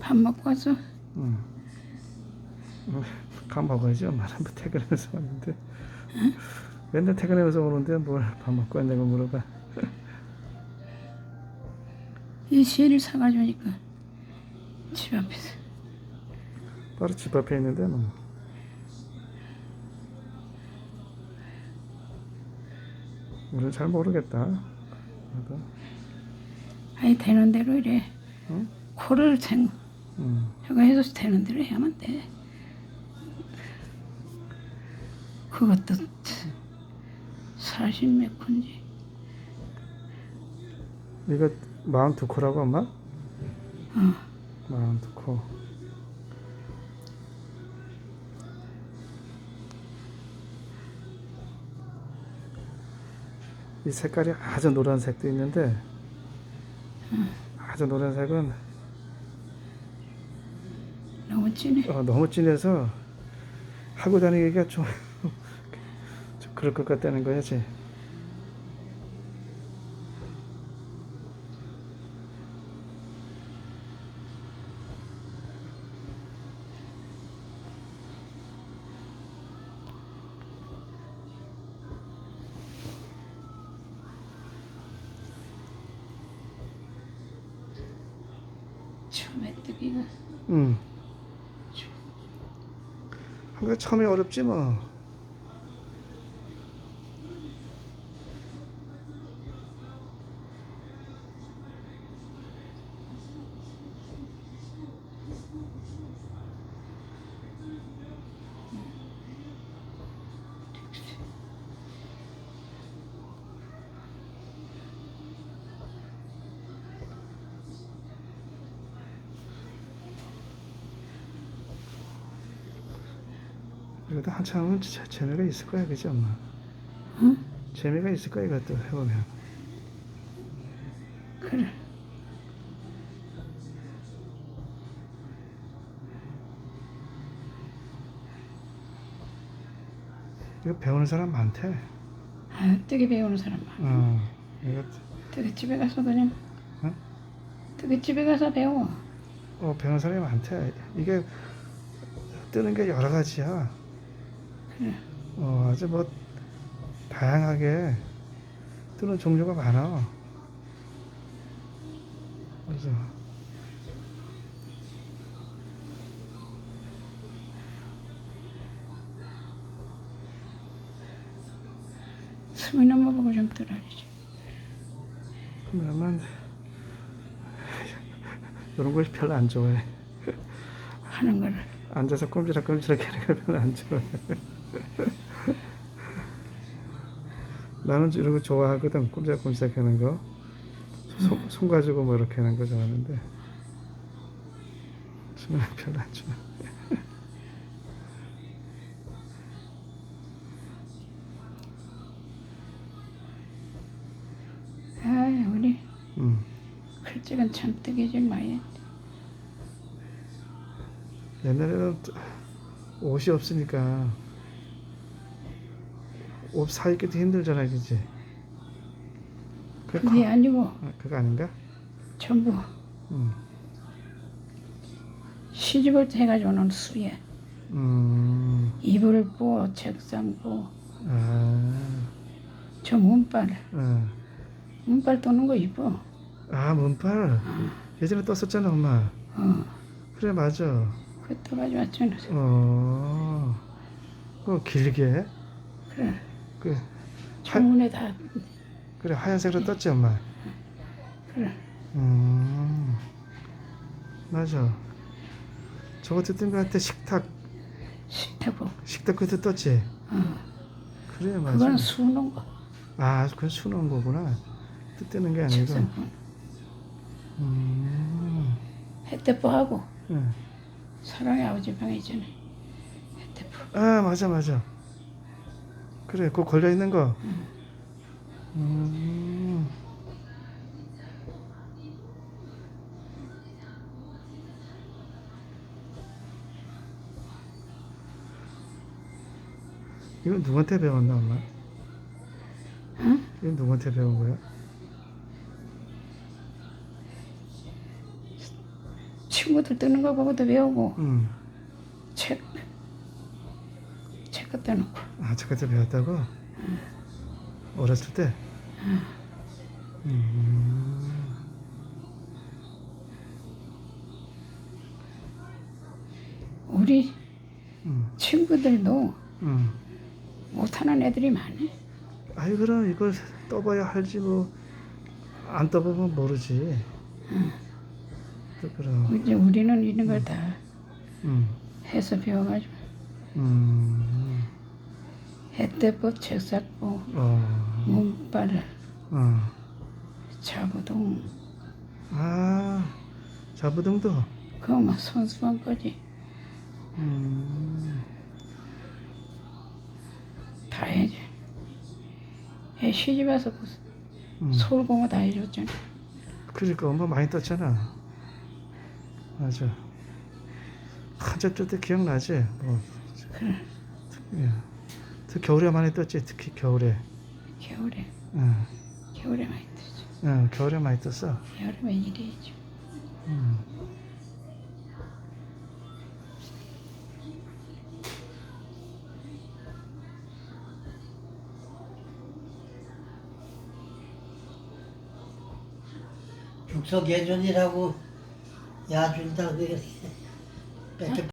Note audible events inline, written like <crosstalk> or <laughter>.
밥 먹고 와서 응. 어, 가 먹어야지. 엄마는 뭐 퇴근해서 왔는데. 맨날 퇴근해서 오는데 뭘 밥 먹고 왔냐고 물어봐. 이 씨를 사가주니까 집 앞에서. 바로 집 앞에 있는데 뭐. 우리는 잘 모르겠다. 나도. 아니 되는 대로 이래. 응? 코를 생 응. 저거 해서 되는 대로 해야만 돼 그것도 사십 몇 건지 이거 마흔 두 코라고 엄마? 어. 마흔 두 코. 이 색깔이 아주 노란색도 있는데 아주 노란색은 너무 진해 어, 너무 진해서 하고 다니기가 좀, <laughs> 좀 그럴 것 같다는 거야지. 처음에 뜨기가 응. 한가 처음에 어렵지 뭐. 그래도 한참은 재- 재미가 있을 거야, 그지 엄마? 응? 재미가 있을 거야, 이것도 해보면. 그래 이거 배우는 사람 많대. 아, 뜨개 배우는 사람 많아 어, 이거 뜨개 집에 가서 그냥 응? 뜨개 집에 가서 배워 어, 배우는 사람이 많대. 이게 뜨는 게 여러 가지야. 그래 어, 아주 뭐 다양하게 뜨는 종류가 많아. 그래서 숨이 넘어보고 좀 뜨라리지 그러면 이런 걸 별로 안 좋아해. 하는 거를 앉아서 꼼지락꼼지락 하는 걸 별로 안 좋아해. <laughs> 나는 이런 거 좋아하거든. 꼼지락꼼지락 하는 거. 손, 손 가지고 뭐 이렇게 하는 거 좋아하는데. 저는 별로 안 좋아. 아 우리 음. 글씨가 참 뜨개질 많이 했 옛날에는 옷이 없으니까 옷 사입기도 힘들잖아, 그지? 그게 그게 아니고 아, 그거 아닌가? 전부 음. 시집을 때 해가지고 오는 수예 음. 이불 보 책상 보저 아. 문빨 어. 문빨 떠는 거 이뻐 아, 문빨. 예전에 떴었잖아, 엄마. 어 그래, 맞아. 그 떠가지고 왔잖아 어. 그 길게. 그래 그 창문에 다 그래 하얀색으로 떴지, 엄마. 그래 음. 맞아. 저것도 뜬거 같아. 식탁. 식탁보 식탁 그것도 떴지. 어 그래, 맞아. 그건 수놓은 거 아, 그건 수놓은 거구나. 뜨뜨는 게 아니고. 음. 햇대포하고 응. 사랑의 아버지 방에 있잖아 햇대포 아, 맞아, 맞아. 그래, 그거 걸려 있는 거. 음. 이거 누구한테 배웠나, 엄마? 응? 이거 누구한테 배운 거야? 친구들 뜨는 거 보고도 배우고 음. 책 책도 떠놓고 아, 저까지 배웠다고? 어렸을 때? 음. 우리 음. 친구들도 음. 못하는 애들이 많아. 아이 그럼 이걸 떠봐야 할지 뭐안 떠보면 모르지. 또 그럼. 이제 우리는 이런 걸다 음. 해서 배워가지고 음. 해대법, 책삭법, 어. 문발, 어. 자부동 아. 자부등도. 그거 막 손수건 거지 음. 다 해야지. 애 시집 와서 그 음. 서울 공부 다 해줬잖아. 그러니까 엄마 많이 떴잖아. 맞아. 한참 뜰때 기억나지? 뭐. 그래 예. 특히 겨울에 많이 떴지. 특히 겨울에. 겨울에 응. 겨울에 많이 뜨지. 응. 겨울에 많이 떴어. 여름에 이래야지. 음. 죽석 예전이라고 야준다 그게 뺏겨